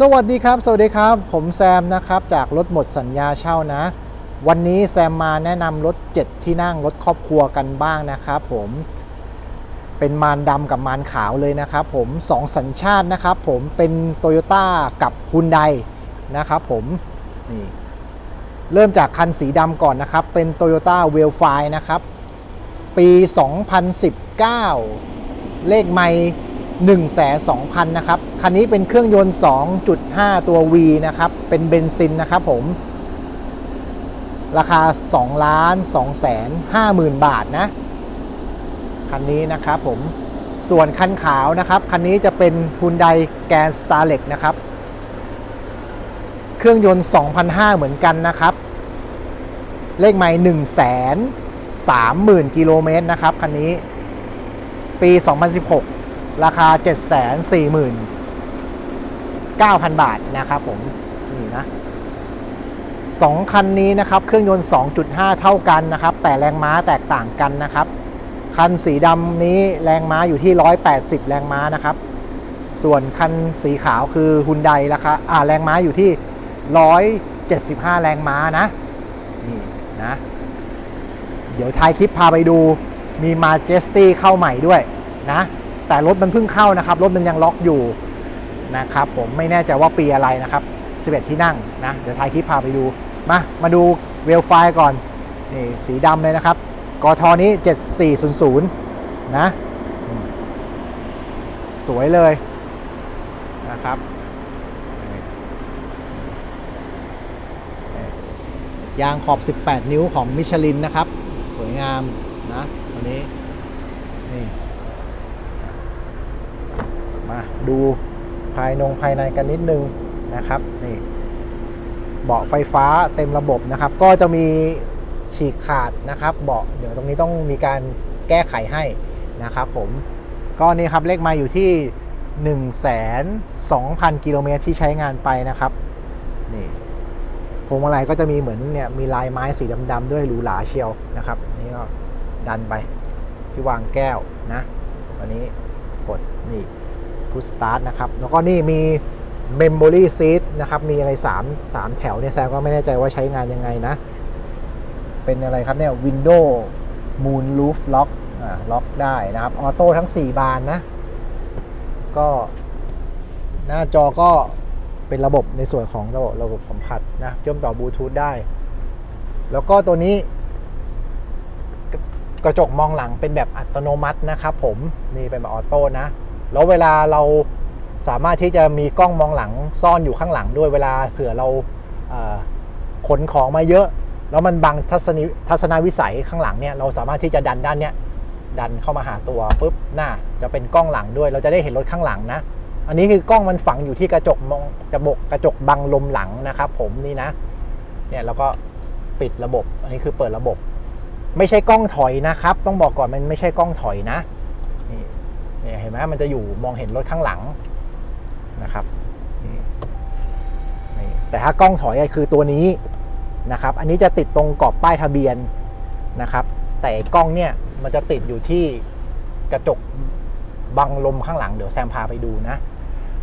สวัสดีครับ สวัสดีครับ ผมแซมนะครับ จากรถหมดสัญญาเช่านะ วันนี้แซมมาแนะนำรถ 7 ที่นั่งรถครอบครัวกันบ้างนะครับผมเป็นมารดำกับมารขาวเลยนะครับผมสองสัญชาตินะครับผมเป็นโตโยต้ากับฮุนไดนะครับผมนี่เริ่มจากคันสีดำก่อนนะครับ เป็น Toyota w e l f i นะครับ ปี 2019 เลขไม่ 1 2 0 0 0นะครับ คันนี้เป็นเครื่องยนต์ 2.5 ตัว V นะครับ เป็นเบนซินนะครับผม ราคา 2 ล้าน2แสน5หมื่นบาทนะ คันนี้นะครับผม ส่วนคันขาวนะครับ คันนี้จะเป็น Hyundai Grand Starlet นะครับ เครื่องยนต์2,500เหมือนกันนะครับ เลขไมล์1 3 0 0 0 0กิโลเมตรนะครับ คันนี้ ปี 2016 ราคา 749,000 บาทนะครับผม นี่นะสองคันนี้นะครับ เครื่องยนต์ 2.5 เท่ากันนะครับ แต่แรงม้าแตกต่างกันนะครับ คันสีดำนี้แรงม้าอยู่ที่ 180 แรงม้านะครับ ส่วนคันสีขาวคือฮุนไดราคาอ่าแรงม้าอยู่ที่ 175 แรงม้านะ นี่นะ เดี๋ยวท้ายคลิปพาไปดูมีมาเจสตี้เข้าใหม่ด้วยนะ แต่รถมันเพิ่งเข้านะครับ รถมันยังล็อกอยู่นะครับผมไม่แน่ใจว่าปีอะไรนะครับ11ที่นั่งนะเดี๋ยวท้ายคลิปพาไปดูมามาดูเวลไฟก่อนนี่สีดำเลยนะครับกทนี้ 7400 นะ สวยเลยนะครับ ยางขอบ 18 นิ้วของมิชลินนะครับ สวยงามนะวันนี้ นี่ ดูภายนงภายในกันนิดนึงนะครับนี่เบาะไฟฟ้าเต็มระบบนะครับ ก็จะมีฉีกขาดนะครับเบาะเดี๋ยวตรงนี้ต้องมีการแก้ไขให้นะครับผมก็นี่ครับเลขมาอยู่ที่ 1 2 0 0 0 กิโลเมตรที่ใช้งานไปนะครับนี่พวงมาลัยก็จะมีเหมือนเนี่ยมีลายไม้สีดำๆด้วยหรูหราเชียวนะครับนี่ก็ดันไปที่วางแก้วนะวันนี้กดนี่ พุชสตาร์ทนะครับ แล้วก็นี่มี Memory Seat นะครับ มีอะไร 3 3 แถวเนี่ยแซมก็ไม่แน่ใจว่าใช้งานยังไงนะ เป็นอะไรครับเนี่ย Window Moon Roof Lock อ่าล็อกได้นะครับ ออโต้ทั้ง 4 บานนะ ก็ หน้าจอก็เป็นระบบในส่วนของระบบระบบสัมผัสนะเชื่อมต่อบลูทูธได้ แล้วก็ตัวนี้ กระกระจกมองหลังเป็นแบบอัตโนมัตินะครับผม นี่เป็นแบบออโต้นะ แล้วเวลาเราสามารถที่จะมีกล้องมองหลังซ่อนอยู่ข้างหลังด้วยเวลาเผื่อเราเขนของมาเยอะ แล้วมันบังทัศนทัศนวิสัยข้างหลังเนี่ยเราสามารถที่จะดันด้านเนี้ยดันเข้ามาหาตัวปุ๊บหน้าจะเป็นกล้องหลังด้วย เราจะได้เห็นรถข้างหลังนะ อันนี้คือกล้องมันฝังอยู่ที่กระจกมองกระบกกระจกบังลมหลังนะครับ ผมนี่นะเนี่ยแล้วก็ปิดระบบ อันนี้คือเปิดระบบ ไม่ใช่กล้องถอยนะครับ ต้องบอกก่อนมันไม่ใช่กล้องถอยนะ เนี่ยเห็นไหมมันจะอยู่มองเห็นรถข้างหลังนะครับแต่ถ้ากล้องถอยคือตัวนี้นะครับ อันนี้จะติดตรงกรอบป้ายทะเบียนนะครับ แต่กล้องเนี่ยมันจะติดอยู่ที่กระจกบังลมข้างหลังเดี๋ยวแซมพาไปดูนะ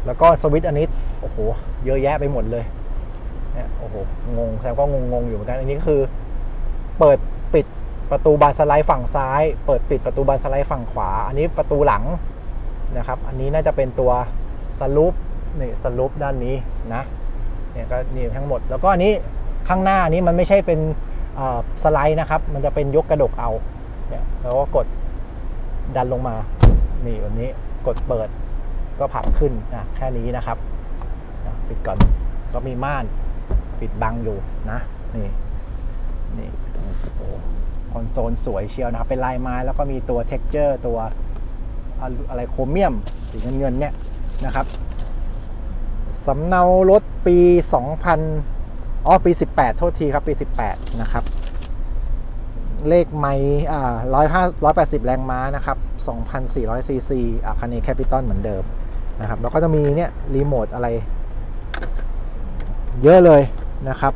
แล้วก็สวิตช์อันนี้โอ้โห เยอะแยะไปหมดเลยเนี่ยโอ้โหงงแซมก็งงๆอยู่เหมือนกันอันนี้ก็คือ เปิดปิด ประตูบานสไลด์ฝั่งซ้าย เปิดปิดประตูบานสไลด์ฝั่งขวา อันนี้ประตูหลังนะครับ อันนี้น่าจะเป็นตัวสลูปนี่สลูปด้านนี้นะเนี่ยก็นี่ทั้งหมด แล้วก็อันนี้ข้างหน้านี้มันไม่ใช่เป็นสไลด์นะครับ มันจะเป็นยกกระดกเอาเนี่ยแล้วก็กดดันลงมา นี่แบบนี้กดเปิดก็ผักขึ้นนะแค่นี้นะครับ ปิดก่อนก็มีม่านปิดบังอยู่นะ นี่ นี่โอ้ คอนโซลสวยเชียวนะครับ เป็นลายไม้แล้วก็มีตัวเท็กเจอร์ตัวอะไรโครเมียมสีเงินเงินเนี่ยนะครับสำเนารถปี 2000อ๋อปี 18 โทษทีครับ ปี 18 นะครับ เลขไม้อ่าร้อยห้าร้อยแปดสิบแรงม้านะครับสองพันสี่ร้อยซีซีอ่าคันนี้แคปิตอลเหมือนเดิมนะครับ แล้วก็จะมีเนี่ยรีโมทอะไร เยอะเลยนะครับ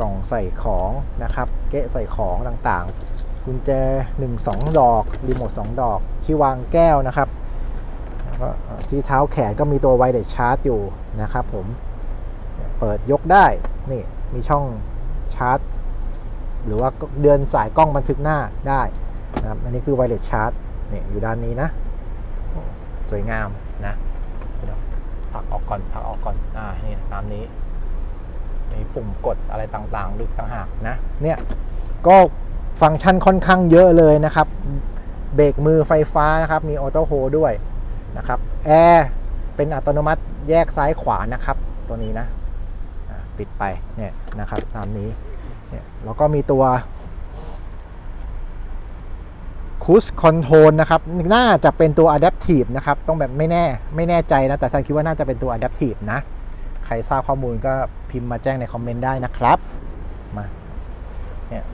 กล่องใส่ของนะครับเกะใส่ของต่างๆ กุญแจ 1 2 ดอก รีโมท 2 ดอก ที่วางแก้วนะครับก็ที่เท้าแขนก็มีตัวไวเลสชาร์จอยู่นะครับผมเปิดยกได้นี่มีช่องชาร์จ หรือว่าเดือนสายกล้องบันทึกหน้าได้นะครับอันนี้คือไวเลสชาร์จนี่อยู่ด้านนี้นะสวยงามนะเดี๋ยวผลักออกก่อนผลักออกก่อนอ่านี่ตามนี้ มีปุ่มกดอะไรต่างๆดึกต่างหากนะเนี่ยก็ฟังก์ชันค่อนข้างเยอะเลยนะครับเบรกมือไฟฟ้านะครับมีออโต้โฮด้วยนะครับแอร์เป็นอัตโนมัติแยกซ้ายขวานะครับตัวนี้นะปิดไปเนี่ยนะครับตามนี้เนี่ยแล้วก็มีตัวคูสคอนโทรลนะครับน่าจะเป็นตัว Adaptive นะครับต้องแบบไม่แน่ไม่แน่ใจนะแต่ซันคิดว่าน่าจะเป็นตัว Adaptive นะ ใครทราบข้อมูลก็พิมพ์มาแจ้งในคอมเมนต์ได้นะครับ มาเนี่ย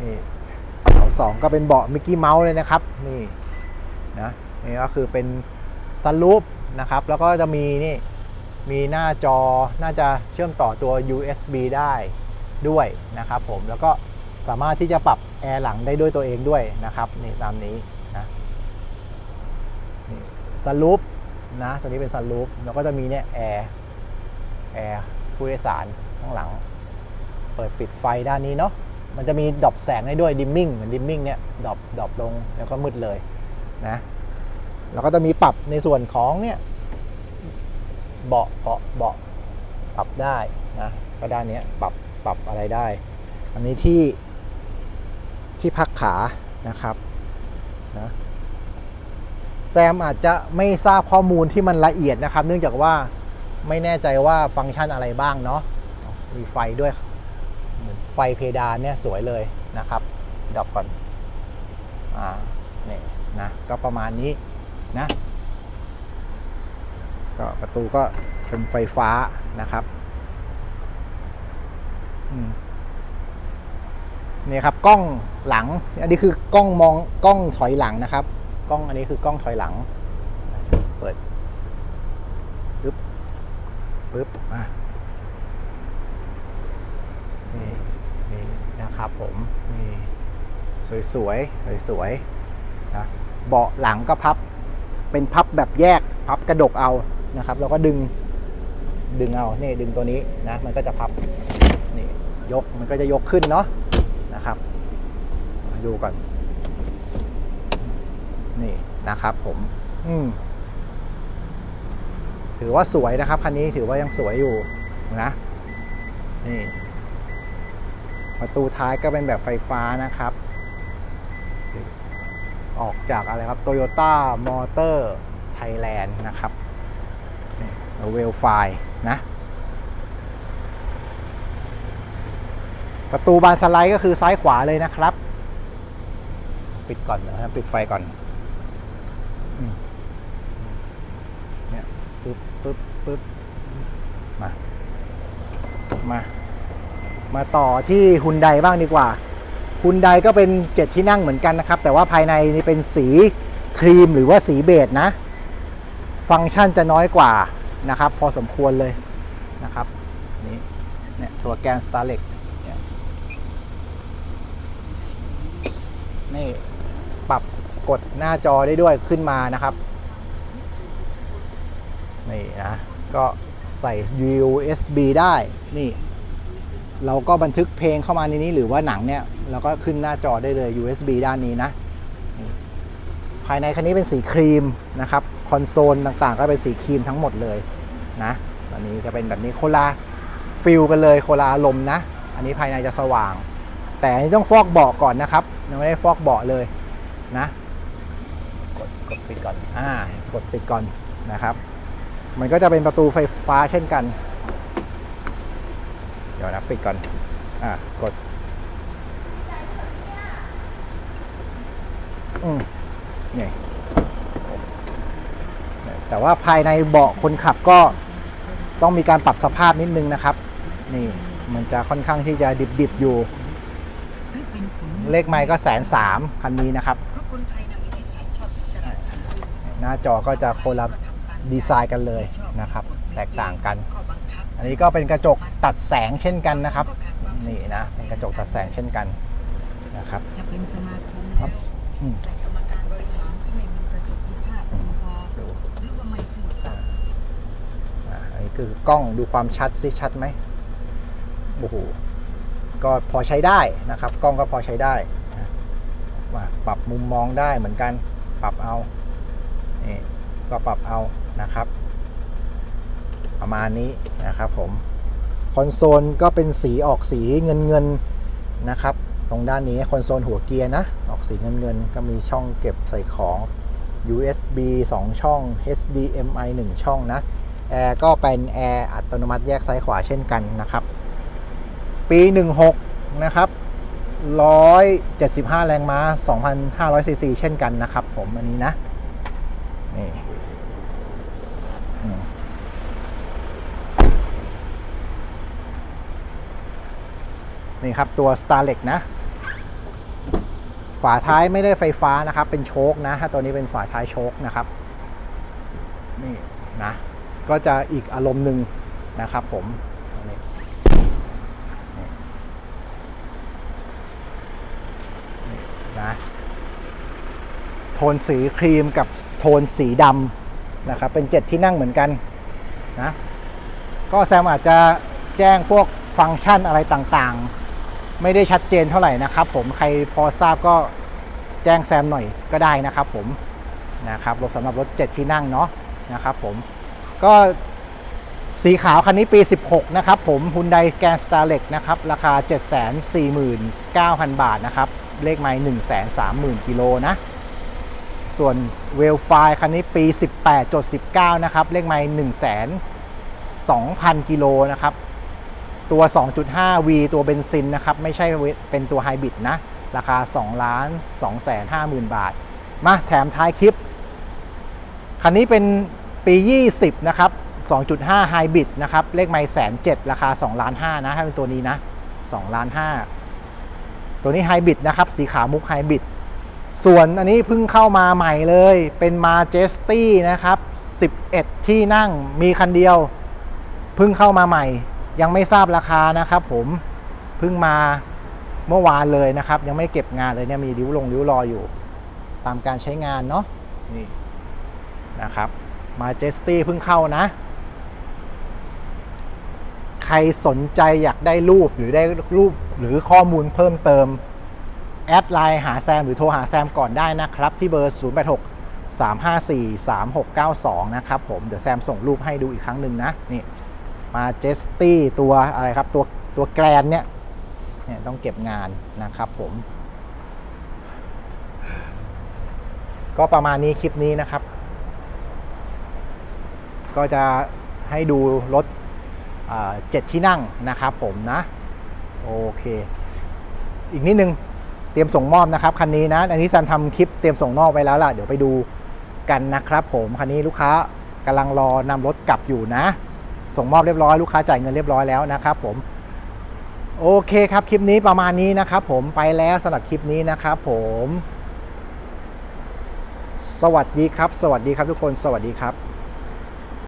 นี่เสาสองก็เป็นเบาะมิกกี้เมาส์เลยนะครับ นี่นะนี่ก็คือเป็นสลูปนะครับ แล้วก็จะมีนี่มีหน้าจอน่าจะเชื่อมต่อตัว USB ได้ด้วยนะครับผมแล้วก็สามารถที่จะปรับแอร์หลังได้ด้วยตัวเองด้วยนะครับนี่ตามนี้นะนี่สลูปนะตัวนี้เป็นซันรูฟแล้วก็จะมีเนี่ยแอร์ แอร์ผู้โดยสารข้างหลัง เปิดปิดไฟด้านนี้เนาะมันจะมีดรอปแสงได้ด้วยดิมมิ่งเหมือนดิมมิ่งเนี่ยดรอปดรอปลงแล้วก็มืดเลยนะแล้วก็จะมีปรับในส่วนของเนี่ยเบาะเบาะเบาะปรับได้นะก็ด้านนี้ปรับปรับอะไรได้ อันนี้ที่ที่พักขานะครับนะแซมอาจจะไม่ทราบข้อมูลที่มันละเอียดนะครับ เนื่องจากว่า ไม่แน่ใจว่าฟังก์ชันอะไรบ้างเนาะมีไฟด้วยเหมือนไฟเพดานเนี่ยสวยเลยนะครับดับก่อนอ่าเนี่ยนะก็ประมาณนี้นะก็ประตูก็เป็นไฟฟ้านะครับอืมนี่ครับกล้องหลัง อันนี้คือกล้องมองกล้องถอยหลังนะครับ กล้องอันนี้คือกล้องถอยหลัง เปิดปึ๊บ ปึ๊บอะนี่นี่นะครับผมนี่สวยๆสวยๆนะเบาะหลังก็พับเป็นพับแบบแยกพับกระดกเอานะครับ แล้วก็ดึงดึงเอานี่ดึงตัวนี้นะมันก็จะพับนี่ยกมันก็จะยกขึ้นเนาะนะครับดูก่อน นี่นะครับผม อืม ถือว่าสวยนะครับ คันนี้ถือว่ายังสวยอยู่นะนี่ประตูท้ายก็เป็นแบบไฟฟ้านะครับ ออกจากอะไรครับ Toyota Motor Thailand นะครับเวลไฟนะ ประตูบานสไลด์ก็คือซ้ายขวาเลยนะครับ ปิดก่อนนะปิดไฟก่อนอืมเนี่ยปึ๊บ ปึ๊บปึ๊บมา มา มาต่อที่ฮุนไดบ้างดีกว่าฮุนไดก็เป็นเจ็ดที่นั่งเหมือนกันนะครับ แต่ว่าภายในนี่เป็นสีครีมหรือว่าสีเบจนะ ฟังก์ชันจะน้อยกว่านะครับ พอสมควรเลยนะครับนี่เนี่ยตัวแกนสตาร์เล็กนี่ปรับกดหน้าจอได้ด้วยขึ้นมานะครับ นี่นะ ก็ใส่ USB ได้นี่ เราก็บันทึกเพลงเข้ามาในนี้หรือว่าหนังเนี่ยเราก็ขึ้นหน้าจอได้เลย USB ด้านนี้นะ ภายในคันนี้เป็นสีครีมนะครับ คอนโซลต่างๆ ก็เป็นสีครีมทั้งหมดเลยนะตอนนี้จะเป็นแบบนี้โคลาฟิลกันเลยโคลาลมณ์นะ อันนี้ภายในจะสว่าง แต่อันนี้ต้องฟอกเบาะก่อนนะครับยังไม่ได้ฟอกเบาะเลยนะ กดกดปิดก่อนอ่ากดปิดก่อนนะครับ มันก็จะเป็นประตูไฟฟ้าเช่นกัน เดี๋ยวนะปิดก่อน อ่ากด อืมนี่แต่ว่าภายในเบาะคนขับก็ต้องมีการปรับสภาพนิดนึงนะครับ นี่มันจะค่อนข้างที่จะดิบๆอยู่ เลขไมค์ก็แสนสามคันนี้นะครับเพราะคนไทยนะมีนิสัยชอบอิสระเสรีหน้าจอก็จะคนละ ดีไซน์กันเลยนะครับ แตกต่างกัน อันนี้ก็เป็นกระจกตัดแสงเช่นกันนะครับ นี่นะ เป็นกระจกตัดแสงเช่นกันนะครับเป็นสมาคมแล้วแต่กรรมการบริหารก็ไม่มีประสบทธิภาพดีพอหรือว่าไม่สื่อสารอันนี้คือกล้องดูความชัดสิชัดไหมโอ้โหก็พอใช้ได้นะครับ กล้องก็พอใช้ได้ว่าปรับมุมมองได้เหมือนกัน ปรับเอานี่ก็ปรับเอา นะครับ ประมาณนี้นะครับผมคอนโซลก็เป็นสีออกสีเงินเงินนะครับ ตรงด้านนี้คอนโซลหัวเกียร์นะ ออกสีเงินเงินก็มีช่องเก็บใส่ของ USB 2 ช่อง HDMI 1 ช่องนะแอร์ก็เป็นแอร์อัตโนมัติแยกซ้ายขวาเช่นกันนะครับ ปี 16 นะครับ 175 แรงม้า 2,500ซีซีเช่นกันนะครับผมอันนี้นะนี่ นี่ครับตัว Starlex นะ ฝาท้ายไม่ได้ไฟฟ้านะครับ เป็นโชคนะ ถ้าตัวนี้เป็นฝาท้ายโชคนะครับ นี่นะ ก็จะอีกอารมณ์หนึ่งนะครับผมนี่นี่นี่นะโทนสีครีมกับโทนสีดำนะครับ เป็นเจ็ดที่นั่งเหมือนกันนะ ก็แซมอาจจะแจ้งพวกฟังก์ชันอะไรต่างๆ ไม่ได้ชัดเจนเท่าไหร่นะครับ ผมใครพอทราบก็แจ้งแซมหน่อยก็ได้นะครับ ผมนะครับรถสำหรับรถ 7 ที่นั่งเนาะนะครับ ผมก็สีขาวคันนี้ปี 16 นะครับผม Hyundai Grand Starlet นะครับ ราคา 749,000 บาทนะครับ เลขไมล์130,000 กิโลนะ ส่วนเวลไฟคันนี้ปี 18.19 นะครับ เลขไมล์1 2 0 0 0 กิโลนะครับ ตัว 2.5 V ตัวเบนซินนะครับ ไม่ใช่เป็นตัวไฮบริดนะ ราคา 2 ล้าน2แสน5หมื่นบาท มาแถมท้ายคลิป คันนี้เป็นปี 20 นะครับ 2.5 ไฮบริดนะครับ เลขไมล์แสนเจ็ดราคา 2 ล้าน 5 นะ ถ้าเป็นตัวนี้นะ 2 ล้าน 5 ตัวนี้ไฮบริดนะครับ สีขาวมุกไฮบริด ส่วนอันนี้เพิ่งเข้ามาใหม่เลย เป็น Majesty นะครับ 11 ที่นั่ง มีคันเดียว เพิ่งเข้ามาใหม่ ยังไม่ทราบราคานะครับ ผมเพิ่งมาเมื่อวานเลยนะครับ ยังไม่เก็บงานเลยเนี่ยมีริ้วลงริ้วรออยู่ ตามการใช้งานเนาะนี่นะครับ Majesty เพิ่งเข้านะ ใครสนใจอยากได้รูปหรือได้รูปหรือข้อมูลเพิ่มเติม แอดไลน์หาแซมหรือโทรหาแซมก่อนได้นะครับ ที่เบอร์ 086 354 3692 นะครับผม เดี๋ยวแซมส่งรูปให้ดูอีกครั้งหนึ่งนะ นี่ มาเจสตี้ตัวอะไรครับ ตัวตัวแกรนเนี่ยเนี่ยต้องเก็บงานนะครับผม ก็ประมาณนี้คลิปนี้นะครับ ก็จะให้ดูรถเจ็ดที่นั่งนะครับผมนะ โอเค อีกนิดนึงเตรียมส่งมอบนะครับ คันนี้นะ อันนี้แซมทำคลิปเตรียมส่งมอบไว้แล้วล่ะ เดี๋ยวไปดูกันนะครับผม คันนี้ลูกค้ากำลังรอนำรถกลับอยู่นะ ส่งมอบเรียบร้อยลูกค้าจ่ายเงินเรียบร้อยแล้วนะครับผมโอเคครับคลิปนี้ประมาณนี้นะครับผมไปแล้วสำหรับคลิปนี้นะครับผม สวัสดีครับ สวัสดีครับทุกคนสวัสดีครับ